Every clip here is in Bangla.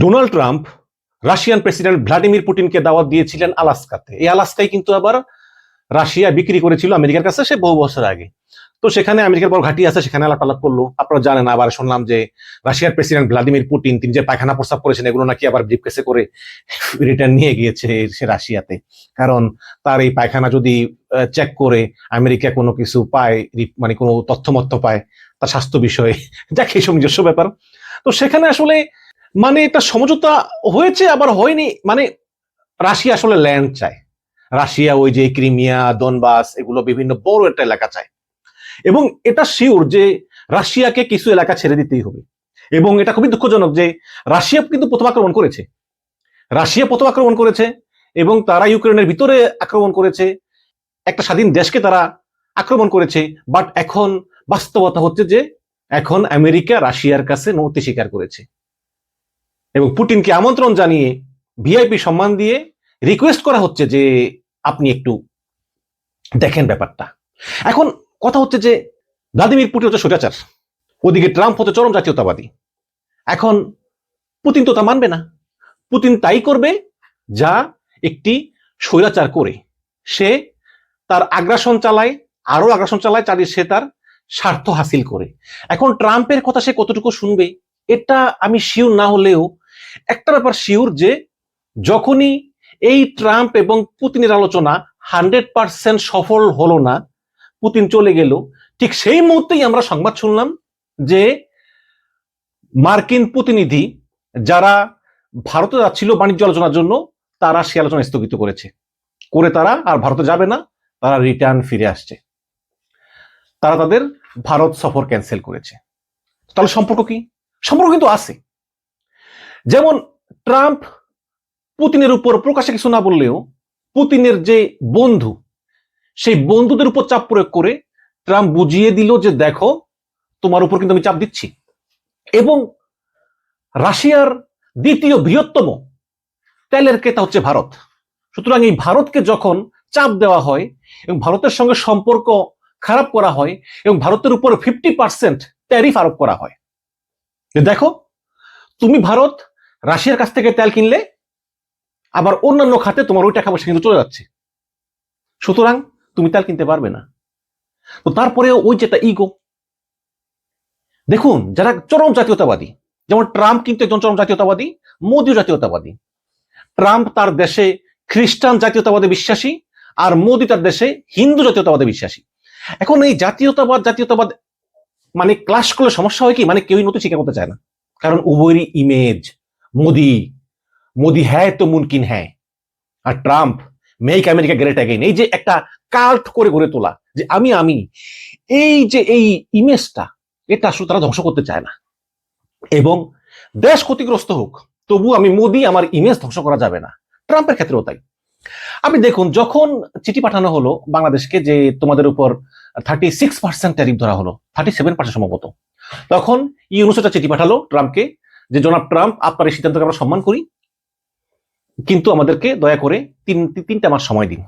Donald Trump Russian president Vladimir পুটিনকে দাওয়াত দিয়েছিলেন আলাস্কাতে। এই আলাস্কায় কিন্তু আবার রাশিয়া বিক্রি করেছিল আমেরিকার কাছে সে বহু বছর আগে। তো সেখানে আমেরিকার বড় ঘাঁটি আছে, সেখানে আলাপ আলাপ করল। আপনারা জানেন, আবার শুনলাম যে রাশিয়ার প্রেসিডেন্ট ভ্লাদিমির পুটিন, তিনি যে পায়খানা প্রস্তাব করেছেন, এগুলো নাকি আবার ব্রিফকেসে করে রিটার্ন নিয়ে গিয়েছে সে রাশিয়াতে। কারণ তার এই পায়খানা যদি চেক করে আমেরিকা কোনো কিছু পায় মানে কোনো তথ্যমত্য পায়, তার স্বাস্থ্য বিষয়ে, যাক এইসব নিজস্ব ব্যাপার। তো সেখানে আসলে মানে এটা সমঝোতা হয়েছে, আবার হয়নি। মানে রাশিয়া আসলে ল্যান্ড চায়। রাশিয়া ওই যে ক্রিমিয়া, দনবাস এগুলো বিভিন্ন বড় একটা এলাকা চায়। এবং এটা শিওর যে রাশিয়াকে কিছু এলাকা ছেড়ে দিতেই হবে। এবং এটা খুবই দুঃখজনক যে রাশিয়া কিন্তু প্রথম আক্রমণ করেছে। রাশিয়া প্রথম আক্রমণ করেছে এবং তারা ইউক্রেনের ভিতরে আক্রমণ করেছে। একটা স্বাধীন দেশকে তারা আক্রমণ করেছে। বাট এখন বাস্তবতা হচ্ছে যে এখন আমেরিকা রাশিয়ার কাছে নতি স্বীকার করেছে। এবং পুটিনকে আমন্ত্রণ জানিয়ে ভিআইপি সম্মান দিয়ে রিকোয়েস্ট করা হচ্ছে যে আপনি একটু দেখেন ব্যাপারটা। এখন কথা হচ্ছে যে ভ্লাদিমির পুটিন হচ্ছে সোজাচার ওদিকে ট্রাম্প হচ্ছে চরম জাতীয়তাবাদী। এখন পুতিন তো তা মানবে না। পুতিন তাই করবে যা একটি স্বৈরাচার করে। সে তার আগ্রাসন চালায় আরও আগ্রাসন চালায়, চালিয়ে সে তার স্বার্থ হাসিল করে। এখন ট্রাম্পের কথা সে কতটুকু শুনবে, এটা আমি শিওর না হলেও একটা ব্যাপার শিওর যে যখনই এই ট্রাম্প এবং পুতিনের আলোচনা হান্ড্রেড পার্সেন্ট সফল হলো না, পুতিন চলে গেল, ঠিক সেই মুহূর্তেই আমরা সংবাদ শুনলাম যে মার্কিন প্রতিনিধি যারা ভারতে যাচ্ছিল বাণিজ্য আলোচনার জন্য, তারা সে আলোচনা স্থগিত করেছে। করে তারা আর ভারতে যাবে না, তারা রিটার্ন ফিরে আসছে। তারা তাদের ভারত সফর ক্যান্সেল করেছে। তাহলে সম্পর্ক কি? সম্পর্ক কিন্তু আছে। যেমন ট্রাম্প পুতিনের উপর প্রকাশ্যে কিছু না বললেও পুতিনের যে বন্ধু, সেই বন্ধুদের উপর চাপ প্রয়োগ করে ট্রাম্প বুঝিয়ে দিল যে দেখো, তোমার উপর কিন্তু আমি চাপ দিচ্ছি। এবং রাশিয়ার দ্বিতীয় বৃহত্তম তেলের ক্রেতা হচ্ছে ভারত। সুতরাং এই ভারতকে যখন চাপ দেওয়া হয় এবং ভারতের সঙ্গে সম্পর্ক খারাপ করা হয় এবং ভারতের উপর ফিফটি পার্সেন্ট ট্যারিফ আরোপ করা হয় দেখো, তুমি ভারত রাশিয়ার কাছ থেকে তেল কিনলে আবার অন্যান্য খাতে তোমার ওই টাকা পয়সা কিন্তু চলে যাচ্ছে। সুতরাং তুমি তেল কিনতে পারবে না। তো তারপরে ওই যেটা ইগো দেখুন, যারা চরম জাতীয়তাবাদী, যেমন ট্রাম্প কিন্তু একজন চরম জাতীয়তাবাদী, মোদিও জাতীয়তাবাদী। ট্রাম্প তার দেশে খ্রিস্টান জাতীয়তাবাদে বিশ্বাসী আর মোদি তার দেশে হিন্দু জাতীয়তাবাদে বিশ্বাসী। এখন এই জাতীয়তাবাদ জাতীয়তাবাদ মানে ক্লাস করলে সমস্যা হয় কি? মানে কেউই নতুন শিক্ষা করতে চায় না। কারণ উভয়েরই ইমেজ মোদি মোদি হ্যাঁ তো মুমকিন হ্যাঁ আর Trump make America great again এই যে একটা কাল্ট করে গড়ে তোলা, যে আমি আমি, এই যে এই ইমেজটা এটা আসলে তারা ধ্বংস করতে চায় না। এবং দেশ ক্ষতিগ্রস্ত হোক তবু আমি মোদি আমার ইমেজ ধ্বংস করা যাবে না। ট্রাম্পের ক্ষেত্রেও তাই। আপনি দেখুন, যখন চিঠি পাঠানো হলো বাংলাদেশকে যে তোমাদের উপর থার্টি সিক্স পার্সেন্ট ট্যারিফ ধরা হলো থার্টি সেভেন পার্সেন্ট সম্ভবত, তখন ইউনুস চিঠি পাঠালো ট্রাম্পকে যে জনাব ট্রাম্প, আপনার এই সিদ্ধান্তকে আমরা সম্মান করি, কিন্তু আমাদেরকে দয়া করে তিন তিন- তিনটা মাস সময় দিন।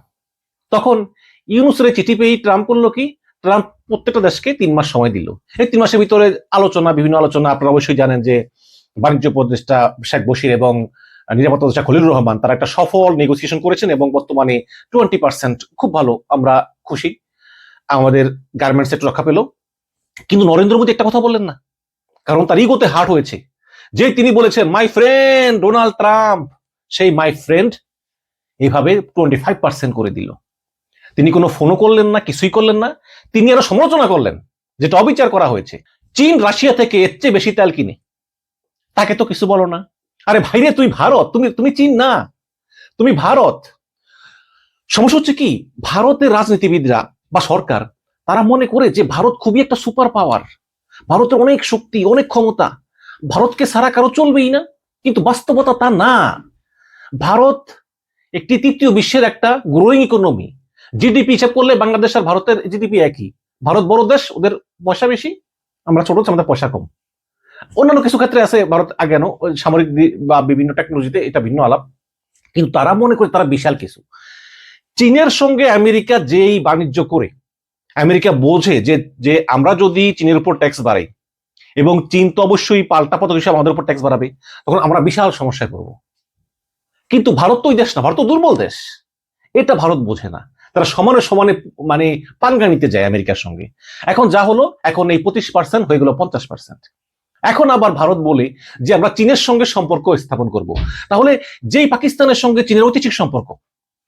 তখন ইউনুসের চিঠি পেয়ে ট্রাম্প করল কি, ট্রাম্প প্রত্যেকটা দেশকে তিন মাস সময় দিল। এই তিন মাসের ভিতরে আলোচনা, বিভিন্ন আলোচনা, আপনারা অবশ্যই জানেন যে বাণিজ্য উপদেষ্টা শেখ বশির এবং নিরাপত্তা উপদেষ্টা খলিলুর রহমান, তারা একটা সফল নেগোসিয়েশন করেছেন এবং বর্তমানে টোয়েন্টি পার্সেন্ট খুব ভালো, আমরা খুশি। আমাদের গার্মেন্টস সেক্টর রক্ষা পেল। কিন্তু নরেন্দ্র মোদী একটা কথা বললেন না, কারণ তার ইগোতে হার্ট হয়েছে। যে তিনি বলেছেন মাই ফ্রেন্ড ডোনাল্ড ট্রাম্প সেই মাই ফ্রেন্ড এইভাবে টোয়েন্টি ফাইভ পার্সেন্ট করে দিল। তিনি কোনো ফোনও করলেন না, কিছুই করলেন না। তিনি আরও সমালোচনা করলেন, যেটা অবিচার করা হয়েছে। চীন, রাশিয়া থেকে এর চেয়ে বেশি তেল কিনে। তাকে তো কিছু বলো না। আরে ভাইরে, তুই ভারত, তুমি তুমি চীন না। তুমি ভারত। সমস্যা হচ্ছে কি, ভারতের রাজনীতিবিদরা বা সরকার, তারা মনে করে যে ভারত খুবই একটা সুপার পাওয়ার ভারতের অনেক শক্তি, অনেক ক্ষমতা। ভারতকে সারা কারও চলবেই না। কিন্তু বাস্তবতা তা না। ভারত একটি তৃতীয় বিশ্বের একটা গ্রোয়িং ইকোনমি জিডিপি হিসাব করলে বাংলাদেশ আর ভারতের জিডিপি একই। ভারত বড় দেশ, ওদের পয়সা বেশি, আমরা ছোট, আমাদের পয়সা কম। অন্যান্য কিছু ক্ষেত্রে আছে, ভারত ওই সামরিক বা বিভিন্ন টেকনোলজিতে এটা ভিন্ন আলাপ। কিন্তু তারা মনে করে তারা বিশাল কিছু। চীনের সঙ্গে আমেরিকা যেই বাণিজ্য করে, আমেরিকা বোঝে যে যে আমরা যদি চীনের উপর ট্যাক্স বাড়াই এবং চীন তো অবশ্যই পাল্টা পদক হিসাবে আমাদের উপর ট্যাক্স বাড়াবে। তখন আমরা বিশাল সমস্যায় পড়ব। কিন্তু ভারত তো ওই দেশ না, ভারত তো দুর্বল দেশ। এটা ভারত বোঝে না। তারা সমানে সমানে মানে পানগা নিতে যায় আমেরিকার সঙ্গে। এখন যা হলো, এখন এই পঁচিশ পার্সেন্ট হয়ে গেল পঞ্চাশ পার্সেন্ট এখন আবার ভারত বলে যে আমরা চীনের সঙ্গে সম্পর্ক স্থাপন করব। তাহলে যেই পাকিস্তানের সঙ্গে চীনের ঐতিহাসিক সম্পর্ক,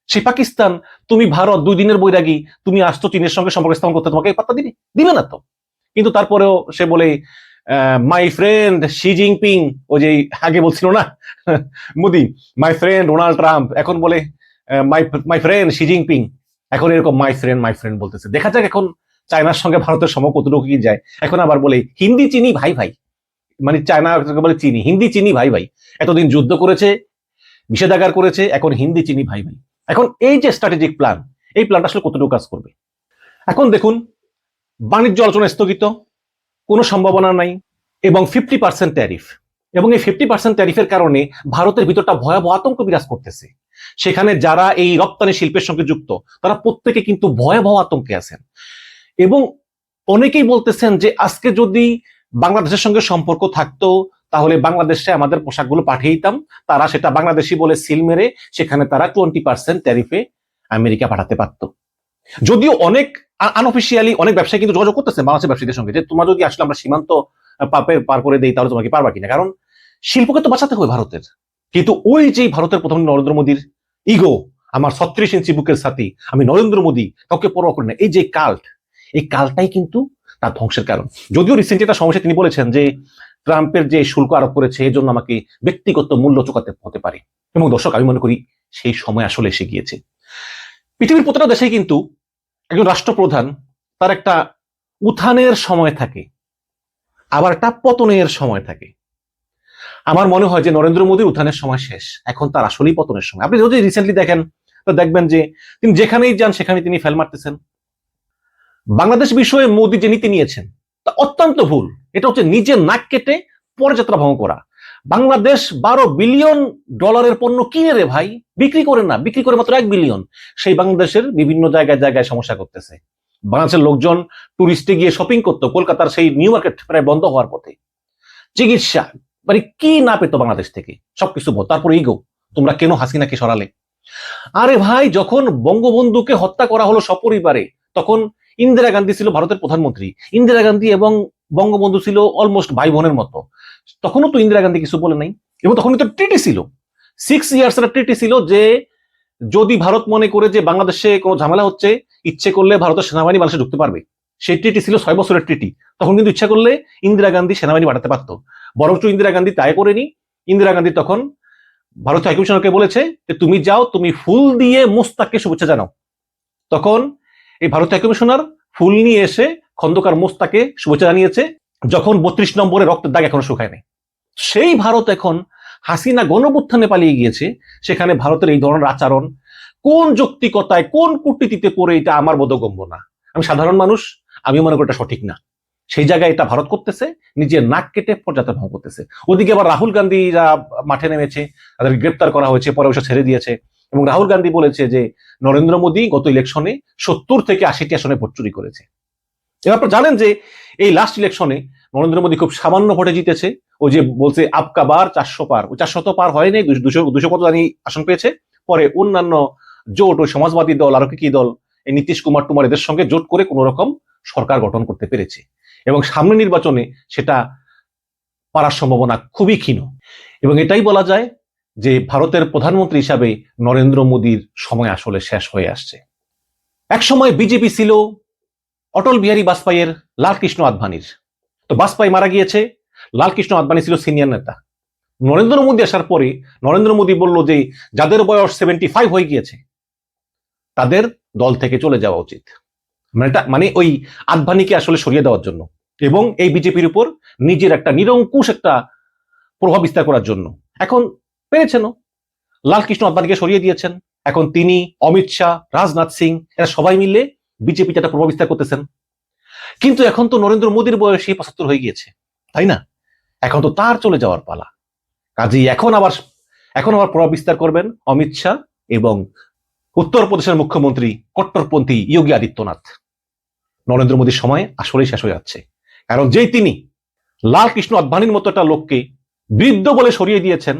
সেই পাকিস্তান, তুমি ভারত, দুই দিনের বৈরাগী, তুমি আসতো চীনের সঙ্গে সম্পর্ক স্থাপন করতে, তোমাকে পাত্তা দিবে? দিবে না তো। কিন্তু তারপরেও সে বলে মাই ফ্রেন্ড শি জিনপিং ও যে আগে বলছিল না, Modi my friend Donald Trump এখন বলে my my friend Xi Jinping এখন এরকম মাই ফ্রেন্ড মাই ফ্রেন্ড বলতেছে। দেখা যাক এখন চায়নার সঙ্গে ভারতের সম কতটুকু কি যায়। এখন আবার বলে, হিন্দি চিনি ভাই ভাই মানে চায়না বলে চিনি, হিন্দি চিনি ভাই ভাই, এতদিন যুদ্ধ করেছে নিষেধাগার করেছে, এখন হিন্দি চিনি ভাই ভাই। এখন এই যে স্ট্র্যাটেজিক প্ল্যান এই প্ল্যানটা আসলে কতটুকু কাজ করবে? এখন দেখুন, বাণিজ্য আলোচনা স্থগিত কোনো সম্ভাবনা নাই এবং ফিফটি পার্সেন্ট ট্যারিফ এবং এই ফিফটি পার্সেন্ট ট্যারিফের কারণে ভারতের ভিতরটা ভয়াবহ আতঙ্ক বিরাজ করতেছে। সেখানে যারা এই রপ্তানি শিল্পের সঙ্গে যুক্ত, তারা প্রত্যেকে কিন্তু ভয়াবহ আতঙ্কে আছেন। এবং অনেকেই বলতেছেন যে, আজকে যদি বাংলাদেশের সঙ্গে সম্পর্ক থাকতো, তাহলে বাংলাদেশে আমাদের পোশাকগুলো পাঠিয়ে দিতাম। তারা সেটা বাংলাদেশি বলে সিল মেরে সেখানে তারা টোয়েন্টি পার্সেন্ট ট্যারিফে আমেরিকা পাঠাতে পারতো। যদিও অনেক আনঅফিসিয়ালি অনেক ব্যবসায়ী কিন্তু যোগাযোগ করতেছে বাংলাদেশের ব্যবসায়ীদের সঙ্গে যে তোমার যদি আসলে আমরা সীমান্ত পার করে দেই তাহলে তোমাকে পারবা কিনা? কারণ শিল্পকে তো বাঁচাতে হবে ভারতের। কিন্তু ওই যে ভারতের প্রথম নরেন্দ্র মোদীর ইগো আমার ছত্রিশ ইঞ্চি বুকের সাথী আমি নরেন্দ্র মোদী, কাউকে পরোয়া করি না। এই যে কাল্ট এই কালটাই কিন্তু তার ধ্বংসের কারণ। যদিও রিসেন্টলি একটা সমস্যা তিনি বলেছেন যে ট্রাম্পের যে শুল্ক আরোপ করেছে এই জন্য আমাকে ব্যক্তিগত মূল্য চোকাতে হতে পারে। এবং দর্শক, আমি মনে করি সেই সময় আসলে এসে গিয়েছে। পৃথিবীর প্রতিটা দেশেই কিন্তু একজন রাষ্ট্রপ্রধান, তার একটা উত্থানের সময় থাকে, আবার একটা পতনের সময় থাকে। আমার মনে হয় যে নরেন্দ্র মোদীর উত্থানের সময় শেষ, এখন তার আসলেই পতনের সময়। আপনি যদি রিসেন্টলি দেখেন, তো দেখবেন যে তিনি যেখানেই যান সেখানে তিনি ফেল মারতেছেন। বাংলাদেশ বিষয়ে মোদী যে নীতি নিয়েছেন, তা অত্যন্ত ভুল। এটা হচ্ছে নিজের নাক কেটে পরযাত্রা ভঙ্গ করা। বাংলাদেশ বারো বিলিয়ন ডলারের পণ্য কিনে রে ভাই। বিক্রি করে না, বিক্রি করে মাত্র এক বিলিয়ন। সেই বাংলাদেশের বিভিন্ন জায়গায় জায়গায় সমস্যা করতেছে। বাংলাদেশের লোকজন টুরিস্টে গিয়ে শপিং করতো, কলকাতার সেই নিউ মার্কেট প্রায় বন্ধ হওয়ার পথে। চিকিৎসা মানে কি না পেতো বাংলাদেশ থেকে? সবকিছু তারপর ইগো তোমরা কেন হাসিনাকে সরালে? আরে ভাই, যখন বঙ্গবন্ধুকে হত্যা করা হলো সপরিবারে, তখন ইন্দিরা গান্ধী ছিল ভারতের প্রধানমন্ত্রী। ইন্দিরা গান্ধী এবং বঙ্গবন্ধু ছিল অলমোস্ট ভাই বোনের মতো। তখনও তো ইন্দিরা গান্ধী কিছু বলে নাই, এবং তখন তো ট্রিটি ছিল। সিক্স ইয়ার্স এর ট্রিটি ছিল যে, যদি ভারত মনে করে যে বাংলাদেশে কোনো ঝামেলা হচ্ছে, ইচ্ছে করলে ভারতের সেনাবাহিনী বাংলাদেশে ঢুকতে পারবে। সেই ট্রিটি ছিল ছয় বছরের ট্রিটি তখন কিন্তু ইচ্ছা করলে ইন্দিরা গান্ধী সেনাবাহিনী পাঠাতে পারতো। বরঞ্চ ইন্দিরা গান্ধী তাই করেনি। ইন্দিরা গান্ধী তখন ভারতীয় হাইকমিশনারকে বলেছে যে, তুমি যাও, তুমি ফুল দিয়ে মোস্তাককে শুভেচ্ছা জানাও। তখন এই ভারতীয় হাইকমিশনার ফুল নিয়ে এসে খন্দকার মোস্তাকে শুভেচ্ছা জানিয়েছে, যখন বত্রিশ নম্বরে রক্তের দাগ এখনও শুকায় নাই সেই ভারত এখন হাসিনা গণবুত্থানে পালিয়ে গিয়েছে, সেখানে ভারতের এই ধরনের আচরণ, কোন যৌক্তিকতায়, কোন কূটনীতিতে পড়ে এটা আমার বোধগম্য না। আমি সাধারণ মানুষ আমি মনে করি এটা সঠিক না। সেই জায়গায় এটা ভারত করতেছে, নিজের নাক কেটে পর্যাপ্ত ভঙ্গ করতেছে। ওদিকে আবার রাহুল গান্ধী যা মাঠে নেমেছে তাদের গ্রেপ্তার করা হয়েছে, পরে অবশ্য ছেড়ে দিয়েছে। এবং রাহুল গান্ধী বলেছে যে, নরেন্দ্র মোদী গত ইলেকশনে সত্তর থেকে আশিটি আসনে ভোট চুরি করেছে। এবার আপনারা জানেন যে এই লাস্ট ইলেকশনে নরেন্দ্র মোদী খুব সামান্য ভোটে জিতেছে। ও যে বলছে, আপকা বার চারশো পার। ও চারশো পার হয়নি, দুশো দুশো কত জানি আসন পেয়েছে। পরে অন্যান্য জোট, ওই সমাজবাদী দল, আরও কি দল, এই নীতিশ কুমার টুমার এদের সঙ্গে জোট করে কোন রকম সরকার গঠন করতে পেরেছে। এবং সামনে নির্বাচনে সেটা পারার সম্ভাবনা খুবই ক্ষীণ। এবং এটাই বলা যায় যে ভারতের প্রধানমন্ত্রী হিসাবে নরেন্দ্র মোদীর সময় আসলে শেষ হয়ে আসছে। এক সময় বিজেপি ছিল অটল বিহারী বাজপেয়ীর লালকৃষ্ণ আদভানির তো বাজপেয়ী মারা গিয়েছে, লালকৃষ্ণ আদবানি ছিল সিনিয়র নেতা। নরেন্দ্র মোদী আসার পরে নরেন্দ্র মোদী বলল যে, যাদের বয়স সেভেন্টি ফাইভ হয়ে গিয়েছে, তাদের দল থেকে চলে যাওয়া উচিত। মানে মানে ওই আদভানিকে আসলে সরিয়ে দেওয়ার জন্য এবং এই বিজেপির উপর নিজের একটা নিরঙ্কুশ একটা প্রভাব বিস্তার করার জন্য। এখন পেরেছেনও লালকৃষ্ণ আদবানিকে সরিয়ে দিয়েছেন। এখন তিনি, অমিত শাহ, রাজনাথ সিং, এরা সবাই মিলে বিজেপিতে একটা প্রভাব বিস্তার করতেছেন। কিন্তু এখন তো নরেন্দ্র মোদীর বয়সী পঁচাত্তর হয়ে গিয়েছে, তাই না? এখন তো তার চলে যাওয়ার পালা। কাজেই এখন আবার এখন আবার প্রভাব বিস্তার করবেন অমিত শাহ এবং উত্তরপ্রদেশের মুখ্যমন্ত্রী কট্টরপন্থী যোগী আদিত্যনাথ। নরেন্দ্র মোদীর সময় আসলেই শেষ হয়ে যাচ্ছে। কারণ যেই তিনি লাল কৃষ্ণ আদবানির মতো একটা লোককে বৃদ্ধ বলে সরিয়ে দিয়েছেন,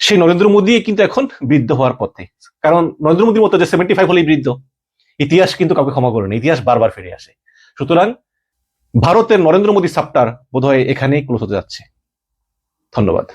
সেই নরেন্দ্র মোদী কিন্তু এখন বৃদ্ধ হওয়ার পথে। কারণ নরেন্দ্র মোদীর মতো যে সেভেন্টি ফাইভ হলেই বৃদ্ধ। ইতিহাস কিন্তু কাউকে ক্ষমা করেনি ইতিহাস বারবার ফিরে আসে। সুতরাং ভারতের নরেন্দ্র মোদী সাপ্টার বোধহয় এখানেই ক্লোজ হতে যাচ্ছে। ধন্যবাদ।